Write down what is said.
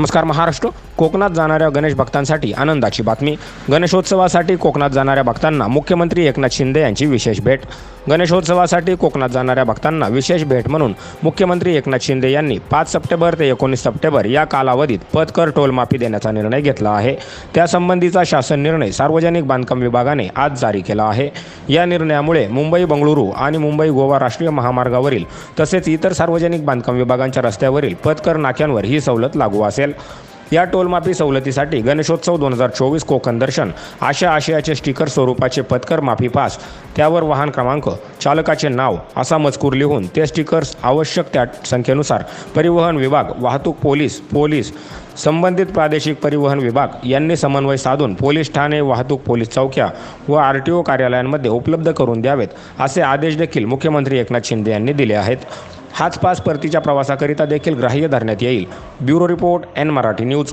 नमस्कार महाराष्ट्र. कोकणात जाणाऱ्या गणेश भक्तांसाठी आनंदाची बातमी. गणेशोत्सवासाठी कोकणात जाणाऱ्या भक्तांना मुख्यमंत्री एकनाथ शिंदे यांची विशेष भेट. गणेशोत्सवासाठी कोकणात जाणाऱ्या भक्तांना विशेष भेट म्हणून मुख्यमंत्री एकनाथ शिंदे यांनी पाच सप्टेंबर ते एकोणीस सप्टेंबर या कालावधीत पथकर टोलमाफी देण्याचा निर्णय घेतला आहे. त्यासंबंधीचा शासन निर्णय सार्वजनिक बांधकाम विभागाने आज जारी केला आहे. या निर्णयामुळे मुंबई बंगळुरू आणि मुंबई गोवा राष्ट्रीय महामार्गावरील तसेच इतर सार्वजनिक बांधकाम विभागांच्या रस्त्यावरील पथकर नाक्यांवर ही सवलत लागू असेल. या टोलमाफी सवलतीसाठी गणेशोत्सव दोन हजार चोवीस कोकण दर्शन अशा आशयाचे स्टिकर स्वरूपाचे पथकर माफी पास. त्यावर वाहन क्रमांक चालकाचे नाव असा मजकूर लिहून ते स्टिकर्स आवश्यक त्या संख्येनुसार परिवहन विभाग वाहतूक पोलीस पोलीस संबंधित प्रादेशिक परिवहन विभाग यांनी समन्वय साधून पोलीस ठाणे वाहतूक पोलीस चौक्या व आर टी ओ कार्यालयांमध्ये उपलब्ध करून द्यावेत असे आदेश देखील मुख्यमंत्री एकनाथ शिंदे यांनी दिले आहेत. हाच पास परतीच्या प्रवासाकरिता देखील ग्राह्य धरण्यात येईल. Bureau report N Marathi news.